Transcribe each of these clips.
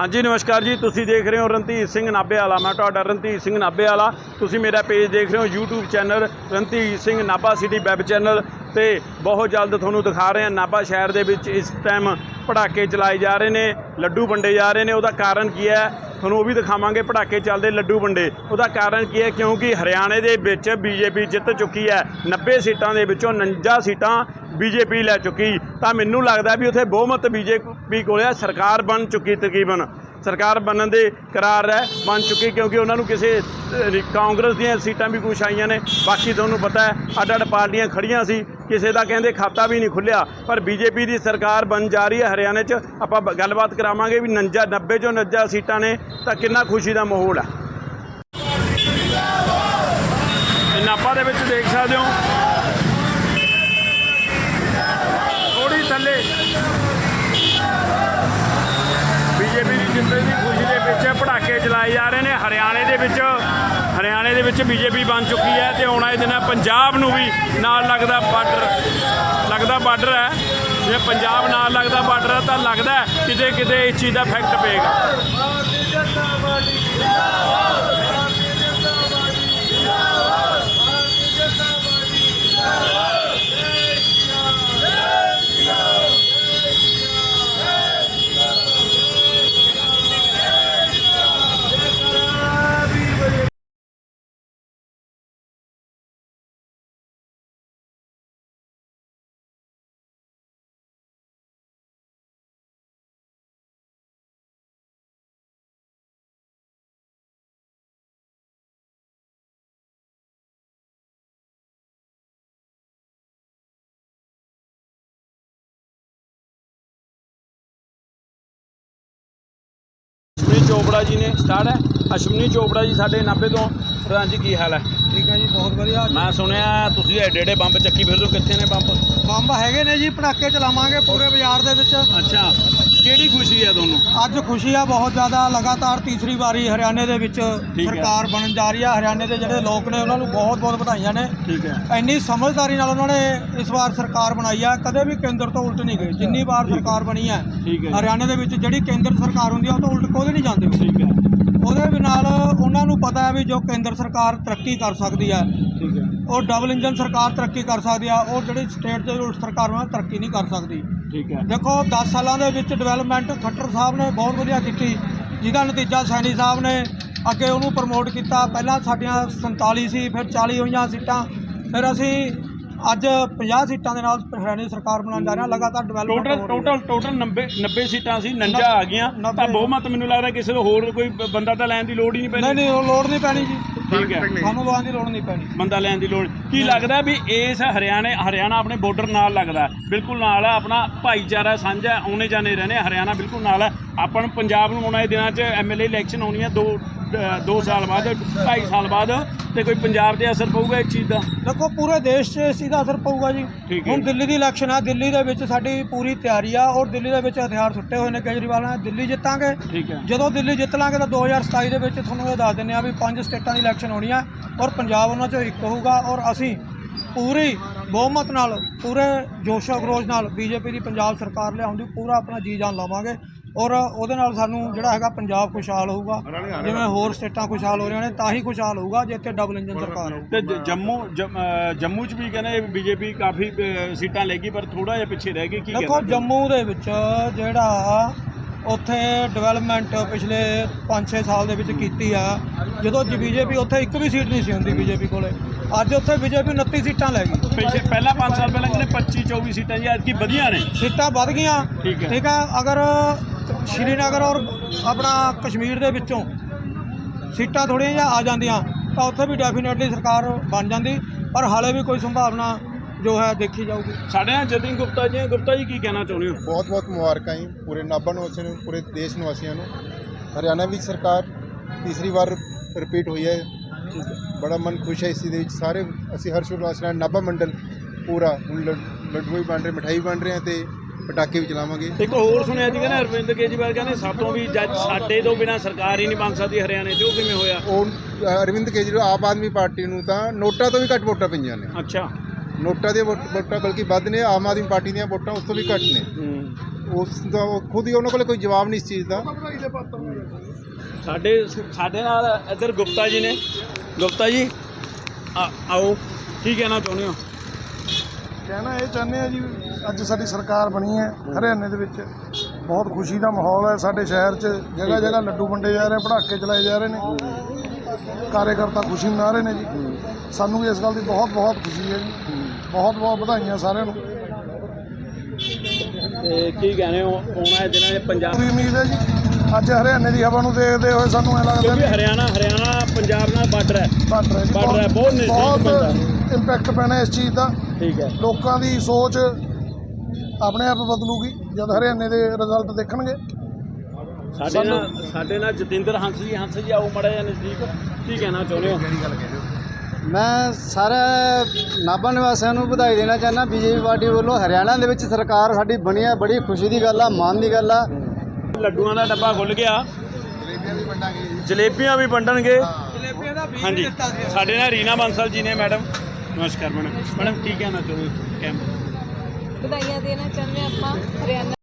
ਹਾਂਜੀ, ਨਮਸਕਾਰ ਜੀ। ਤੁਸੀਂ ਦੇਖ ਰਹੇ ਹੋ ਰਣਧੀਰ ਸਿੰਘ ਨਾਭੇ ਵਾਲਾ ਮੈਂ ਤੁਹਾਡਾ ਰਣਧੀਰ ਸਿੰਘ ਨਾਭੇ ਵਾਲਾ ਤੁਸੀਂ ਮੇਰਾ ਪੇਜ ਦੇਖ ਰਹੇ ਹੋ YouTube channel Randhir Singh Nabha city web channel ਤੇ ਬਹੁਤ ਜਲਦ ਤੁਹਾਨੂੰ ਦਿਖਾ ਰਹੇ ਹਾਂ ਨਾਭਾ ਸ਼ਹਿਰ ਦੇ ਵਿੱਚ ਇਸ ਟਾਈਮ ਪਟਾਕੇ ਚਲਾਏ ਜਾ ਰਹੇ ਨੇ, ਲੱਡੂ ਵੰਡੇ ਜਾ ਰਹੇ ਨੇ, ਉਹਦਾ ਕਾਰਨ ਕੀ ਹੈ? ਤੁਹਾਨੂੰ ਉਹ ਵੀ ਦਿਖਾਵਾਂਗੇ ਪਟਾਕੇ ਚੱਲਦੇ ਲੱਡੂ ਵੰਡੇ। ਉਹਦਾ ਕਾਰਨ ਕੀ ਹੈ? ਕਿਉਂਕਿ ਹਰਿਆਣੇ ਦੇ ਵਿੱਚ ਬੀਜੇਪੀ ਜਿੱਤ ਚੁੱਕੀ ਹੈ। 90 ਸੀਟਾਂ ਦੇ ਵਿੱਚੋਂ 49 ਸੀਟਾਂ ਬੀਜੇਪੀ ਲੈ ਚੁੱਕੀ। ਤਾਂ ਮੈਨੂੰ ਲੱਗਦਾ ਵੀ ਉੱਥੇ ਬਹੁਮਤ ਬੀਜੇਪੀ ਕੋਲ ਹੈ, ਸਰਕਾਰ ਬਣ ਚੁੱਕੀ ਤਕਰੀਬਨ। ਸਰਕਾਰ ਬਣਨ ਦੇ ਕਰਾਰ ਹੈ ਬਣ ਚੁੱਕੀ ਕਿਉਂਕਿ ਉਹਨਾਂ ਨੂੰ ਕਿਸੇ ਕਾਂਗਰਸ ਦੀਆਂ ਸੀਟਾਂ ਵੀ ਕੁਛ ਆਈਆਂ ਨੇ। ਬਾਕੀ ਤੁਹਾਨੂੰ ਪਤਾ ਹੈ ਅੱਡ ਅੱਡ ਪਾਰਟੀਆਂ ਖੜੀਆਂ ਸੀ। ਕਿਸੇ ਦਾ ਕਹਿੰਦੇ ਖਾਤਾ ਵੀ ਨਹੀਂ ਖੁੱਲਿਆ, ਪਰ ਬੀਜੇਪੀ ਦੀ ਸਰਕਾਰ ਬਣ ਜਾ ਰਹੀ ਹੈ ਹਰਿਆਣੇ 'ਚ। ਆਪਾਂ ਬ- ਗੱਲਬਾਤ ਕਰਾਵਾਂਗੇ ਵੀ 49 90 ਚੋਂ 49 ਸੀਟਾਂ ਨੇ, ਤਾਂ ਕਿੰਨਾ ਖੁਸ਼ੀ ਦਾ ਮਾਹੌਲ ਹੈ ਇਹ ਨਾਭਾ ਦੇ ਵਿੱਚ ਦੇਖ ਸਕਦੇ ਹੋ। ਥੋੜੀ ਥੱਲੇ ਬੀਜੇਪੀ ਦੀ ਜਿੱਤ ਦੀ ਖੁਸ਼ੀ ਦੇ ਵਿੱਚ ਪੜਾਕੇ ਚਲਾਏ ਜਾ ਰਹੇ ਨੇ। ਹਰਿਆਣੇ ਦੇ ਵਿੱਚ, ਹਰਿਆਣੇ ਦੇ ਵਿੱਚ ਬੀਜੇਪੀ ਬਣ ਚੁੱਕੀ ਹੈ ਤੇ ਆਉਣ ਵਾਲੇ ਦਿਨਾਂ ਪੰਜਾਬ ਨੂੰ ਵੀ ਨਾਲ ਲੱਗਦਾ ਬਾਰਡਰ ਲੱਗਦਾ ਬਾਰਡਰ ਹੈ। ਜੇ ਪੰਜਾਬ ਨਾਲ ਲੱਗਦਾ ਬਾਰਡਰ ਹੈ ਤਾਂ ਲੱਗਦਾ ਕਿਤੇ ਕਿਤੇ ਇਸ ਚੀਜ਼ ਦਾ ਇਫੈਕਟ ਪਏਗਾ। ਚੋਪੜਾ ਜੀ ਨੇ ਸਟਾਰਟ ਹੈ। ਅਸ਼ਵਨੀ ਚੋਪੜਾ ਜੀ ਸਾਡੇ ਨਾਭੇ ਤੋਂ। ਪ੍ਰਧਾਨ ਜੀ ਕੀ ਹਾਲ ਹੈ? ਠੀਕ ਹੈ ਜੀ ਬਹੁਤ ਵਧੀਆ। ਮੈਂ ਸੁਣਿਆ ਤੁਸੀਂ ਐਡੇ ਐਡੇ ਬੰਬ ਚੱਕੀ ਫਿਰਦੇ ਹੋ। ਕਿੱਥੇ ਨੇ ਬੰਬ? ਬੰਬ ਹੈਗੇ ਨੇ ਜੀ ਪਟਾਕੇ ਚਲਾਵਾਂਗੇ ਪੂਰੇ ਬਾਜ਼ਾਰ ਦੇ ਵਿੱਚ। ਅੱਛਾ। ਕਿਹੜੀ ਖੁਸ਼ੀ ਹੈ ਤੁਹਾਨੂੰ? ਅੱਜ ਖੁਸ਼ੀ ਆ ਬਹੁਤ ਜ਼ਿਆਦਾ ਲਗਾਤਾਰ ਤੀਸਰੀ ਵਾਰੀ ਹਰਿਆਣੇ ਦੇ ਵਿੱਚ ਹੈ। ਸਰਕਾਰ ਬਣਨ ਜਾ ਰਹੀ ਆ। ਹਰਿਆਣੇ ਦੇ ਜਿਹੜੇ ਲੋਕ ਨੇ ਉਹਨਾਂ ਨੂੰ ਬਹੁਤ ਬਹੁਤ ਵਧਾਈਆਂ ਨੇ। ਠੀਕ ਹੈ। ਇੰਨੀ ਸਮਝਦਾਰੀ ਨਾਲ ਉਹਨਾਂ ਨੇ ਇਸ ਵਾਰ ਸਰਕਾਰ ਬਣਾਈ ਆ। ਕਦੇ ਵੀ ਕੇਂਦਰ ਤੋਂ ਉਲਟ ਨਹੀਂ ਗਏ। ਜਿੰਨੀ ਵਾਰ ਸਰਕਾਰ ਬਣੀ ਹੈ ਠੀਕ ਹੈ ਹਰਿਆਣੇ ਦੇ ਵਿੱਚ ਜਿਹੜੀ ਕੇਂਦਰ ਸਰਕਾਰ ਹੁੰਦੀ ਆ ਉਹ ਤੋਂ ਉਲਟ ਕੋਈ ਨਹੀਂ ਜਾਂਦੇ। ਠੀਕ ਹੈ। ਉਹਦੇ ਵੀ ਨਾਲ ਉਹਨਾਂ ਨੂੰ ਪਤਾ ਹੈ ਵੀ ਜੋ ਕੇਂਦਰ ਸਰਕਾਰ ਤਰੱਕੀ ਕਰ ਸਕਦੀ ਹੈ ਠੀਕ ਹੈ। ਉਹ ਡਬਲ ਇੰਜਨ ਸਰਕਾਰ ਤਰੱਕੀ ਕਰ ਸਕਦੀ ਆ ਉਹ ਜਿਹੜੀ ਸਟੇਟ ਦੇ ਉਲਟ ਸਰਕਾਰ ਉਹਨਾਂ ਤਰੱਕੀ ਨਹੀਂ ਕਰ ਸਕਦੀ। ਠੀਕ ਹੈ। ਦੇਖੋ 10 ਸਾਲਾਂ ਦੇ ਵਿੱਚ ਡਿਵੈਲਪਮੈਂਟ ਖੱਟਰ ਸਾਹਿਬ ਨੇ ਬਹੁਤ ਵਧੀਆ ਕੀਤੀ ਜਿਹਦਾ ਨਤੀਜਾ ਸੈਣੀ ਸਾਹਿਬ ਨੇ ਅੱਗੇ ਉਹਨੂੰ ਪ੍ਰਮੋਟ ਕੀਤਾ। ਪਹਿਲਾਂ ਸਾਡੀਆਂ 47 ਸੀ ਫਿਰ 40 ਹੋਈਆਂ ਸੀਟਾਂ ਫਿਰ ਅਸੀਂ ਅੱਜ 50 ਸੀਟਾਂ ਦੇ ਨਾਲ ਹਰਿਆਣਾ ਦੀ ਸਰਕਾਰ ਬਣਾਉਣ ਜਾ ਰਹੇ ਹਾਂ ਲਗਾਤਾਰ ਡਿਵੈਲਪਮੈਂਟ ਟੋਟਲ ਟੋਟਲ ਟੋਟਲ 90 90 ਸੀਟਾਂ ਸੀ 49 ਆ ਗਈਆਂ। ਤਾਂ। ਬਹੁਮਤ ਮੈਨੂੰ ਲੱਗਦਾ ਕਿਸੇ ਹੋਰ ਕੋਈ ਬੰਦਾ ਤਾਂ ਲੈਣ ਦੀ ਲੋੜ ਹੀ ਨਹੀਂ ਨਹੀਂ ਪੈਣੀ ਨਹੀਂ ਉਹ ਲੋੜ ਨਹੀਂ ਪੈਣੀ ਜੀ। ਠੀਕ ਹੈ। ਸਾਨੂੰ ਲੋਕਾਂ ਦੀ ਲੋੜ ਨਹੀਂ ਪੈਣੀ ਬੰਦਾ ਲੈਣ ਦੀ ਲੋੜ ਕੀ ਲੱਗਦਾ ਵੀ ਇਸ ਹਰਿਆਣੇ ਹਰਿਆਣਾ ਆਪਣੇ ਬਾਰਡਰ ਨਾਲ ਲੱਗਦਾ ਬਿਲਕੁਲ ਨਾਲ ਹੈ ਆਪਣਾ ਭਾਈਚਾਰਾ ਸਾਂਝਾ ਹੈ, ਆਉਣੇ ਜਾਣੇ ਰਹਿਣੇ ਹਰਿਆਣਾ ਬਿਲਕੁਲ ਨਾਲ ਹੈ। ਆਪਾਂ ਨੂੰ ਪੰਜਾਬ ਨੂੰ ਆਉਣ ਵਾਲੇ ਦਿਨਾਂ 'ਚ ਐਮਐਲਏ ਇਲੈਕਸ਼ਨ ਆਉਣੀ ਹੈ 2 2 ਸਾਲ ਬਾਅਦ 2.5 ਸਾਲ ਬਾਅਦ ਤੇ ਕੋਈ ਪੰਜਾਬ ਤੇ ਅਸਰ ਪਊਗਾ ਇਸ ਚੀਜ਼ ਦਾ? ਦੇਖੋ ਪੂਰੇ ਦੇਸ਼ 'ਚ ਇਸ ਚੀਜ਼ ਦਾ ਅਸਰ ਪਊਗਾ ਜੀ। ਹੁਣ ਦਿੱਲੀ ਦੀ ਇਲੈਕਸ਼ਨ ਆ ਦਿੱਲੀ ਦੇ ਵਿੱਚ ਸਾਡੀ ਪੂਰੀ ਤਿਆਰੀ ਆ ਔਰ ਦਿੱਲੀ ਦੇ ਵਿੱਚ ਹਥਿਆਰ ਸੁੱਟੇ ਹੋਏ ਨੇ ਕੇਜਰੀਵਾਲ ਨੇ ਦਿੱਲੀ ਜਿੱਤਾਂਗੇ। ਠੀਕ ਹੈ। ਜਦੋਂ ਦਿੱਲੀ ਜਿੱਤ ਲਾਂਗੇ ਤਾਂ 2027 ਦੇ ਵਿੱਚ ਤੁਹਾਨੂੰ ਇਹ ਦੱਸ ਦਿੰਦੇ ਆ ਵੀ ਪੰਜ ਸਟੇਟਾਂ ਦੀ ਇਲੈਕਸ਼ਨ ਹੋਣੀ ਆ ਔਰ ਪੰਜਾਬ ਉਹਨਾਂ ਚੋਂ ਇੱਕ ਹੋਊਗਾ ਔਰ ਅਸੀਂ ਪੂਰੀ ਬਹੁਮਤ ਨਾਲ ਪੂਰੇ ਜੋਸ਼ੋ ਖਰੋਸ਼ ਨਾਲ ਬੀਜੇਪੀ ਦੀ ਪੰਜਾਬ ਸਰਕਾਰ ਲਿਆਉਣ ਦੀ ਪੂਰਾ ਆਪਣਾ ਜੀ ਜਾਨ ਲਾਵਾਂਗੇ ਔਰ ਉਹਦੇ ਨਾਲ ਸਾਨੂੰ ਜਿਹੜਾ ਹੈਗਾ ਪੰਜਾਬ ਖੁਸ਼ਹਾਲ ਹੋਊਗਾ। ਜਿਵੇਂ ਹੋਰ ਸਟੇਟਾਂ ਖੁਸ਼ਹਾਲ ਹੋ ਰਹੀਆਂ ਨੇ ਤਾਂ ਹੀ ਖੁਸ਼ਹਾਲ ਹੋਊਗਾ ਜੇ ਇੱਥੇ ਡਬਲ ਇੰਜਨ ਸਰਕਾਰ ਹੋਊ। ਤੇ ਜੰਮੂ ਜਮ- 'ਚ ਵੀ ਕਹਿੰਦੇ ਬੀਜੇਪੀ ਕਾਫੀ ਸੀਟਾਂ ਲੈ ਗਈ ਪਰ ਥੋੜਾ ਜਿਹਾ ਪਿੱਛੇ ਰਹਿ ਗਈ ਕੀ ਦੇਖੋ ਜੰਮੂ ਦੇ ਵਿੱਚ ਜਿਹੜਾ ਉੱਥੇ ਡਿਵੈਲਪਮੈਂਟ ਪਿਛਲੇ 5-6 ਸਾਲ ਦੇ ਵਿੱਚ ਕੀਤੀ ਆ। ਜਦੋਂ ਬੀਜੇਪੀ ਉੱਥੇ ਇੱਕ ਵੀ ਸੀਟ ਨਹੀਂ ਸੀ ਹੁੰਦੀ ਬੀਜੇਪੀ ਕੋਲੇ। ਅੱਜ ਉੱਥੇ ਬੀਜੇਪੀ 29 ਸੀਟਾਂ ਲੈ ਗਈ। ਪਿੱਛੇ ਪਹਿਲਾਂ 5 ਸਾਲ ਪਹਿਲਾਂ ਕਹਿੰਦੇ 25 24 ਸੀਟਾਂ ਜੀ ਅੱਜ ਕੀ ਵਧੀਆ ਨੇ। ਸੀਟਾਂ ਵੱਧ ਗਈਆਂ। ਠੀਕ ਹੈ। ਅਗਰ ਸ਼੍ਰੀਨਗਰ ਔਰ ਆਪਣਾ ਕਸ਼ਮੀਰ ਦੇ ਵਿੱਚੋਂ ਸੀਟਾਂ ਥੋੜ੍ਹੀਆਂ ਜਿਹਾ ਆ ਜਾਂਦੀਆਂ ਤਾਂ ਉੱਥੇ ਵੀ ਡੈਫੀਨੇਟਲੀ ਸਰਕਾਰ ਬਣ ਜਾਂਦੀ ਪਰ ਹਾਲੇ ਵੀ ਕੋਈ ਸੰਭਾਵਨਾ ਜੋ ਹੈ ਦੇਖੀ ਜਾਊਗੀ। ਸਾਡੇ ਨਾਲ ਜਤਿਨ ਗੁਪਤਾ ਜੀ ਹੈ। ਗੁਪਤਾ ਜੀ ਕੀ ਕਹਿਣਾ ਚਾਹੁੰਦੇ ਹੋ? ਬਹੁਤ ਬਹੁਤ ਮੁਬਾਰਕਾਂ ਜੀ ਪੂਰੇ ਨਾਭਾ ਨਿਵਾਸੀਆਂ ਨੂੰ ਪੂਰੇ ਦੇਸ਼ ਨਿਵਾਸੀਆਂ ਨੂੰ। ਹਰਿਆਣਾ ਵਿੱਚ ਸਰਕਾਰ ਤੀਸਰੀ ਵਾਰ ਰਿਪੀਟ ਹੋਈ ਹੈ। ਬੜਾ ਮਨ ਖੁਸ਼ ਹੈ ਇਸ ਦੇ ਵਿੱਚ। ਸਾਰੇ ਅਸੀਂ ਹਰਸ਼ ਉਲਾਸ ਨਾਲ ਨਾਭਾ ਮੰਡਲ ਪੂਰਾ। ਹੁਣ ਲੱਡ- ਲੱਡੂ ਵੀ ਬਣ ਰਹੇ ਮਠਾਈ ਬਣ ਰਹੇ ਆ ਤੇ ਪਟਾਕੇ ਵੀ ਚਲਾਵਾਂਗੇ। ਇੱਕ ਹੋਰ ਸੁਣਿਆ ਜੀ ਕਹਿੰਦੇ ਅਰਵਿੰਦ ਕੇਜਰੀਵਾਲ ਕਹਿੰਦੇ ਸਾਤੋਂ ਵੀ ਜੱਜ ਸਾਡੇ ਤੋਂ ਬਿਨਾ ਸਰਕਾਰ ਹੀ ਨਹੀਂ ਬਣ ਸਕਦੀ ਹਰਿਆਣੇ 'ਚ ਉਹ ਕਿਵੇਂ ਹੋਇਆ? ਉਹ ਅ, ਅਰਵਿੰਦ ਕੇਜਰੀਵਾਲ ਆਮ ਆਦਮੀ ਪਾਰਟੀ ਨੂੰ ਤਾਂ ਨੋਟਾਂ ਤੋਂ ਵੀ ਘੱਟ ਵੋਟਾਂ ਪਈਆਂ ਨੇ। ਅੱਛਾ। ਨੋਟਾਂ ਦੀਆਂ ਵੋਟ- ਵੋਟਾਂ ਬਲਕਿ ਵੱਧ ਨੇ ਆਮ ਆਦਮੀ ਪਾਰਟੀ ਦੀਆਂ ਵੋਟਾਂ ਉਸ ਤੋਂ ਵੀ ਘੱਟ ਨੇ। ਹੂੰ। ਉਸ ਦਾ ਉਹ ਖੁਦ ਹੀ ਉਹਨਾਂ ਕੋਲ ਕੋਈ ਜਵਾਬ ਨਹੀਂ ਇਸ ਚੀਜ਼ ਦਾ। ਸਾਡੇ ਸਾਡੇ ਨਾਲ ਇੱਧਰ ਗੁਪਤਾ ਜੀ ਨੇ। ਗੁਪਤਾ ਜੀ ਆ- ਆਓ। ਕੀ ਕਹਿਣਾ ਚਾਹੁੰਦੇ ਹੋ? ਕਹਿਣਾ ਇਹ ਚਾਹੁੰਦੇ ਆ ਜੀ ਅੱਜ ਸਾਡੀ ਸਰਕਾਰ ਬਣੀ ਹੈ ਹਰਿਆਣੇ ਦੇ ਵਿੱਚ। ਬਹੁਤ ਖੁਸ਼ੀ ਦਾ ਮਾਹੌਲ ਹੈ ਸਾਡੇ ਸ਼ਹਿਰ 'ਚ। ਜਗ੍ਹਾ ਜਗ੍ਹਾ ਲੱਡੂ ਵੰਡੇ ਜਾ ਰਹੇ ਪੜਾਕੇ ਚਲਾਏ ਜਾ ਰਹੇ ਨੇ। ਕਾਰਜਕਰਤਾ ਖੁਸ਼ੀ ਮਨਾ ਰਹੇ ਨੇ ਜੀ। ਸਾਨੂੰ ਵੀ ਇਸ ਗੱਲ ਦੀ ਬਹੁਤ ਬਹੁਤ ਖੁਸ਼ੀ ਹੈ ਜੀ। ਬਹੁਤ ਬਹੁਤ ਵਧਾਈਆਂ ਸਾਰਿਆਂ ਨੂੰ। ਤੇ ਕੀ ਕਹਿੰਦੇ ਹੋ? ਆਉਣਾ ਦਿਨਾਂ 'ਚ ਪੰਜਾਬ ਪੂਰੀ ਉਮੀਦ ਹੈ ਜੀ। ਅੱਜ ਹਰਿਆਣੇ ਦੀ ਹਵਾ ਨੂੰ ਦੇਖਦੇ ਹੋਏ ਸਾਨੂੰ ਇਹ ਲੱਗਦਾ ਵੀ ਹਰਿਆਣਾ ਹਰਿਆਣਾ ਪੰਜਾਬ ਨਾਲ ਬਾਰਡਰ ਹੈ। ਬਾਰਡਰ ਹੈ ਬਾਰਡਰ ਹੈ, ਬਹੁਤ ਬਹੁਤ ਇੰਪੈਕਟ ਪੈਣਾ ਇਸ ਚੀਜ਼ ਦਾ। ਠੀਕ ਹੈ। ਲੋਕਾਂ ਦੀ ਸੋਚ ਆਪਣੇ ਆਪ ਬਦਲੂਗੀ ਜਦ ਹਰਿਆਣੇ ਦੇ ਰਿਜ਼ਲਟ ਦੇਖਣਗੇ। ਸਾਡੇ ਨਾਲ ਸਾਡੇ ਨਾਲ ਜਤਿੰਦਰ ਹੰਸ ਜੀ ਹੰਸ ਜੀ ਆਓ ਮੜਾ ਜਾਂ ਨਜ਼ਦੀਕ। ਕੀ ਕਹਿਣਾ ਚਾਹੁੰਦੇ ਹੋ। ਮੈਂ ਸਾਰੇ ਨਾਭਾ ਨਿਵਾਸੀਆਂ ਨੂੰ ਵਧਾਈ ਦੇਣਾ ਚਾਹੁੰਦਾ ਬੀਜੇਪੀ ਪਾਰਟੀ ਵੱਲੋਂ ਹਰਿਆਣਾ ਦੇ ਵਿੱਚ ਸਰਕਾਰ ਸਾਡੀ ਬਣੀ ਹੈ ਬੜੀ ਖੁਸ਼ੀ ਦੀ ਗੱਲ ਆ ਮਾਣ ਦੀ ਗੱਲ ਆ। ਲੱਡੂਆਂ ਦਾ ਡੱਬਾ ਖੁੱਲ ਗਿਆ। ਜਲੇਬੀਆਂ ਵੀ ਵੰਡਣਗੇ। ਜਲੇਬੀਆਂ ਦਾ ਬੀਜ ਹਾਂਜੀ। ਦਿੱਤਾ ਸੀ। ਸਾਡੇ ਨਾਲ ਰੀਨਾ ਬਾਂਸਲ ਜੀ ਨੇ ਮੈਡਮ। ਨਮਸਕਾਰ ਮੈਡਮ। ਮੈਡਮ ਕੀ ਕਹਿਣਾ ਚਾਹੁੰਦੇ ਹੋ ਕੈਮ ਵਧਾਈਆਂ ਦੇਣਾ ਚਾਹੁੰਦੇ ਹਾਂ ਆਪਾਂ ਹਰਿਆਣਾ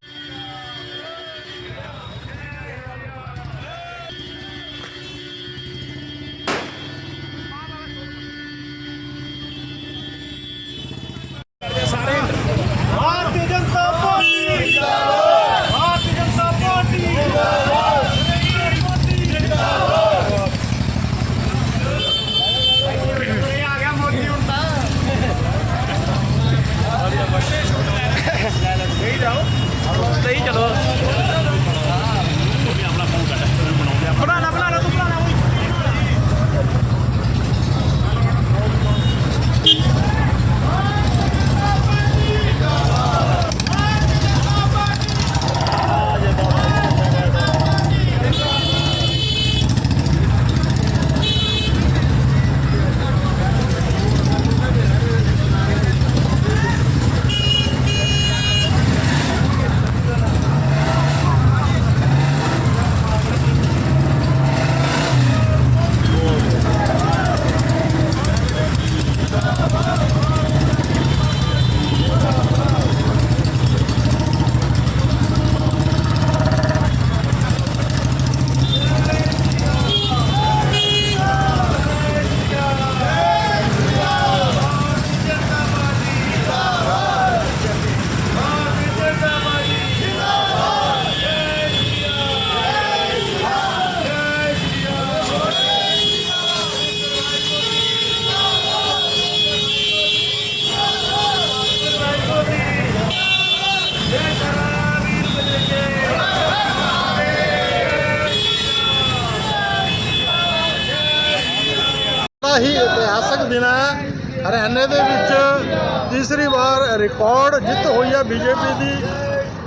ਇਤਿਹਾਸਕ ਦਿਨ ਹੈ। ਹਰਿਆਣੇ ਦੇ ਵਿੱਚ ਤੀਸਰੀ ਵਾਰ ਰਿਕਾਰਡ ਜਿੱਤ ਹੋਈ ਹੈ ਬੀਜੇਪੀ ਦੀ।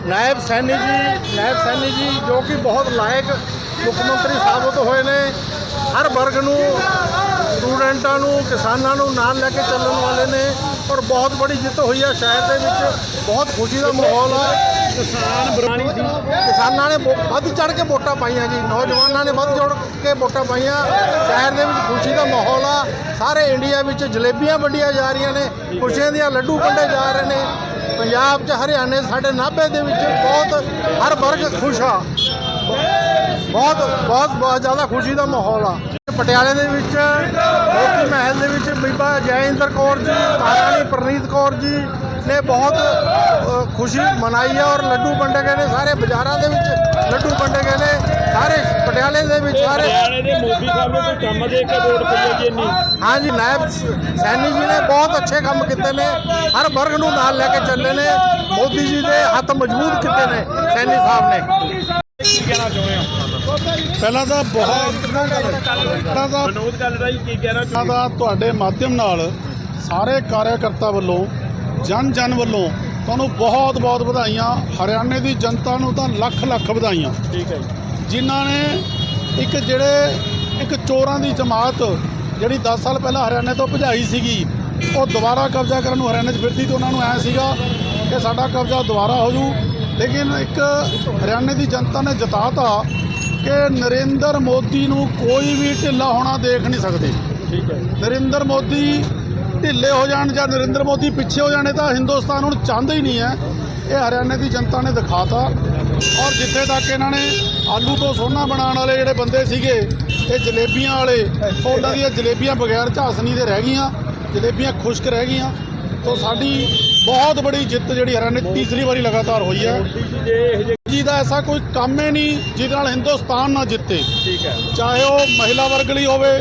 ਨਾਇਬ ਸੈਣੀ ਜੀ, ਨਾਇਬ ਸੈਣੀ ਜੀ ਜੋ ਕਿ ਬਹੁਤ ਲਾਇਕ ਮੁੱਖ ਮੰਤਰੀ ਸਾਬਤ ਹੋਏ ਨੇ, ਹਰ ਵਰਗ ਨੂੰ, ਸਟੂਡੈਂਟਾਂ ਨੂੰ, ਕਿਸਾਨਾਂ ਨੂੰ ਨਾਲ ਲੈ ਕੇ ਚੱਲਣ ਵਾਲੇ ਨੇ ਔਰ ਬਹੁਤ ਬੜੀ ਜਿੱਤ ਹੋਈ ਹੈ। ਸ਼ਹਿਰ ਦੇ ਵਿੱਚ ਬਹੁਤ ਖੁਸ਼ੀ ਦਾ ਮਾਹੌਲ ਹੈ। ਕਿਸਾਨ ਬਰਾਣੀ ਸੀ ਕਿਸਾਨਾਂ ਨੇ ਵੋ- ਵੱਧ ਚੜ ਕੇ ਵੋਟਾਂ ਪਾਈਆਂ ਜੀ। ਨੌਜਵਾਨਾਂ ਨੇ ਵੱਧ ਚੜ ਕੇ ਵੋਟਾਂ ਪਾਈਆਂ। ਸ਼ਹਿਰ ਦੇ ਵਿੱਚ ਖੁਸ਼ੀ ਦਾ ਮਾਹੌਲ ਆ। ਸਾਰੇ ਇੰਡੀਆ ਵਿੱਚ ਜਲੇਬੀਆਂ ਵੰਡੀਆਂ ਜਾ ਰਹੀਆਂ ਨੇ। ਖੁਸ਼ੀਆਂ ਦੀਆਂ ਲੱਡੂ ਵੰਡੇ ਜਾ ਰਹੇ ਨੇ। ਪੰਜਾਬ 'ਚ ਹਰਿਆਣੇ ਸਾਡੇ ਨਾਭੇ ਦੇ ਵਿੱਚ ਬਹੁਤ ਹਰ ਵਰਗ ਖੁਸ਼ ਆ। ਬਹੁਤ ਬਹੁਤ ਬਹੁਤ ਜ਼ਿਆਦਾ ਖੁਸ਼ੀ ਦਾ ਮਾਹੌਲ ਆ। ਪਟਿਆਲੇ ਦੇ ਵਿੱਚ, ਮੋਤੀ ਮਹਿਲ ਦੇ ਵਿੱਚ ਬੀਬਾ ਜੈਇੰਦਰ ਕੌਰ ਜੀ, ਮਹਾਰਾਣੀ ਪ੍ਰਨੀਤ ਕੌਰ ਜੀ ਨੇ ਬਹੁਤ ਖੁਸ਼ੀ ਮਨਾਈ ਹੈ ਔਰ ਲੱਡੂ ਵੰਡੇ ਗਏ ਨੇ ਸਾਰੇ ਬਾਜ਼ਾਰਾਂ ਦੇ ਵਿੱਚ ਲੱਡੂ ਵੰਡੇ ਗਏ ਨੇ ਸਾਰੇ ਪਟਿਆਲੇ ਦੇ ਵਿੱਚ ਸਾਰੇ ਹਰਿਆਣੇ ਦੇ ਮੋਦੀ ਸਾਹਿਬ ਨੇ ਕੋਈ ਕੰਮ ਦੇ ਕੇ ਵੋਟ ਪਈ ਹੈ ਜੀ ਇੰਨੀ? ਹਾਂਜੀ ਨਾਇਬ ਸੈਣੀ ਜੀ ਨੇ ਬਹੁਤ ਅੱਛੇ ਕੰਮ ਕੀਤੇ ਨੇ ਹਰ ਵਰਗ ਨੂੰ ਨਾਲ ਲੈ ਕੇ ਚੱਲੇ ਨੇ ਮੋਦੀ ਜੀ ਦੇ ਹੱਥ ਮਜ਼ਬੂਤ ਕੀਤੇ ਨੇ ਸੈਣੀ ਸਾਹਿਬ ਨੇ। ਕੀ ਕਹਿਣਾ ਚਾਹੁੰਦੇ ਹੋ? ਪਹਿਲਾਂ ਤਾਂ ਬਹੁਤ ਪਹਿਲਾਂ ਤਾਂ ਮਨੋਜ ਗੱਲ ਦਾ ਕੀ ਕਹਿਣਾ ਇਹਨਾਂ ਦਾ ਤੁਹਾਡੇ ਮਾਧਿਅਮ ਨਾਲ ਸਾਰੇ ਕਾਰਜਕਰਤਾ ਵੱਲੋਂ ਜਨ ਜਨ ਵੱਲੋਂ ਤੁਹਾਨੂੰ ਬਹੁਤ ਬਹੁਤ ਵਧਾਈਆਂ। ਹਰਿਆਣੇ ਦੀ ਜਨਤਾ ਨੂੰ ਤਾਂ ਲੱਖ ਲੱਖ ਵਧਾਈਆਂ। ਠੀਕ ਹੈ ਜੀ। ਜਿਨ੍ਹਾਂ ਨੇ ਇੱਕ ਜਿਹੜੇ ਇੱਕ ਚੋਰਾਂ ਦੀ ਜਮਾਤ ਜਿਹੜੀ 10 ਸਾਲ ਪਹਿਲਾਂ ਹਰਿਆਣੇ ਤੋਂ ਭਜਾਈ ਸੀਗੀ ਉਹ ਦੁਬਾਰਾ ਕਬਜ਼ਾ ਕਰਨ ਨੂੰ ਹਰਿਆਣੇ 'ਚ ਫਿਰਦੀ ਤੇ ਉਹਨਾਂ ਨੂੰ ਐ ਸੀਗਾ ਕਿ ਸਾਡਾ ਕਬਜ਼ਾ ਦੁਬਾਰਾ ਹੋ ਜੂ ਲੇਕਿਨ ਇੱਕ ਹਰਿਆਣੇ ਦੀ ਜਨਤਾ ਨੇ ਜਤਾਤਾ ਕਿ ਨਰਿੰਦਰ ਮੋਦੀ ਨੂੰ ਕੋਈ ਵੀ ਢਿੱਲਾ ਹੋਣਾ ਦੇਖ ਨਹੀਂ ਸਕਦੇ। ਠੀਕ ਹੈ। ਨਰਿੰਦਰ ਮੋਦੀ ਢਿੱਲੇ ਹੋ ਜਾਣ ਜਾਂ ਨਰਿੰਦਰ ਮੋਦੀ ਪਿੱਛੇ ਹੋ ਜਾਣੇ ਤਾਂ ਹਿੰਦੁਸਤਾਨ ਹੁਣ ਚਾਹੁੰਦਾ ਹੀ ਨਹੀਂ ਹੈ। ਇਹ ਹਰਿਆਣੇ ਦੀ ਜਨਤਾ ਨੇ ਦਿਖਾਤਾ। ਔਰ ਜਿੱਥੇ ਤੱਕ ਇਹਨਾਂ ਨੇ ਆਲੂ ਤੋਂ ਸੋਨਾ ਬਣਾਉਣ ਵਾਲੇ ਜਿਹੜੇ ਬੰਦੇ ਸੀਗੇ ਇਹ ਜਲੇਬੀਆਂ ਵਾਲੇ ਉਹ ਉਹਨਾਂ ਦੀਆਂ ਜਲੇਬੀਆਂ ਬਗੈਰ ਝਾਸਣੀ ਦੇ ਰਹਿ ਗਈਆਂ। ਜਲੇਬੀਆਂ ਖੁਸ਼ਕ ਰਹਿ ਗਈਆਂ। ਤੋਂ ਸਾਡੀ ਬਹੁਤ ਬੜੀ ਜਿੱਤ ਜਿਹੜੀ ਹਰਿਆਣੇ ਤੀਸਰੀ ਵਾਰੀ ਲਗਾਤਾਰ ਹੋਈ ਹੈ। ਜੀ ਦਾ ਐਸਾ ਕੋਈ ਕੰਮ ਹੀ ਨਹੀਂ ਜਿਹਦੇ ਨਾਲ ਹਿੰਦੁਸਤਾਨ ਨਾ ਜਿੱਤੇ। ਠੀਕ ਹੈ। ਚਾਹੇ ਉਹ ਮਹਿਲਾ ਵਰਗ ਲਈ ਹੋਵੇ